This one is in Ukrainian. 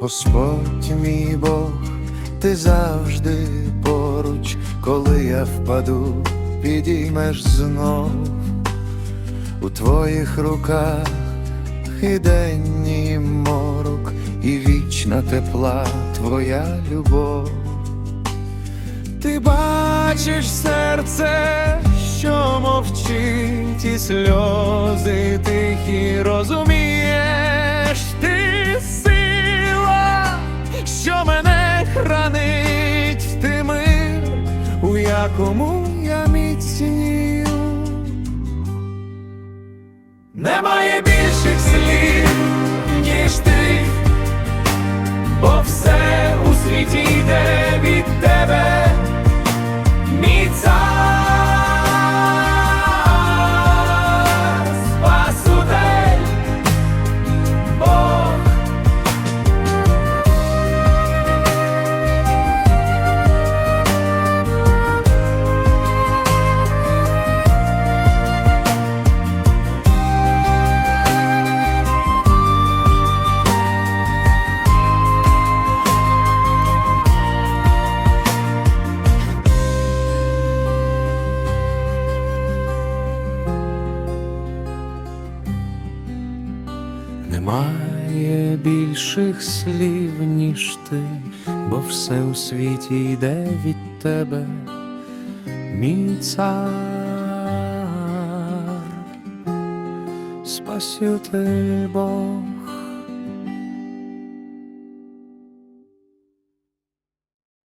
Господь мій Бог, ти завжди поруч, коли я впаду, підіймеш знов у твоїх руках і день, морок, і вічна тепла твоя любов. Ти бачиш серце, що мовчить, і сльози тихі розумієш, ти сила, що мене хранить, ти мир, у якому я міцнію. Немає більших слів, ніж ти, бо все у світі йде від тебе, Немає більших слів, ніж ти, бо все у світі йде від тебе, мій цар, ти Бог.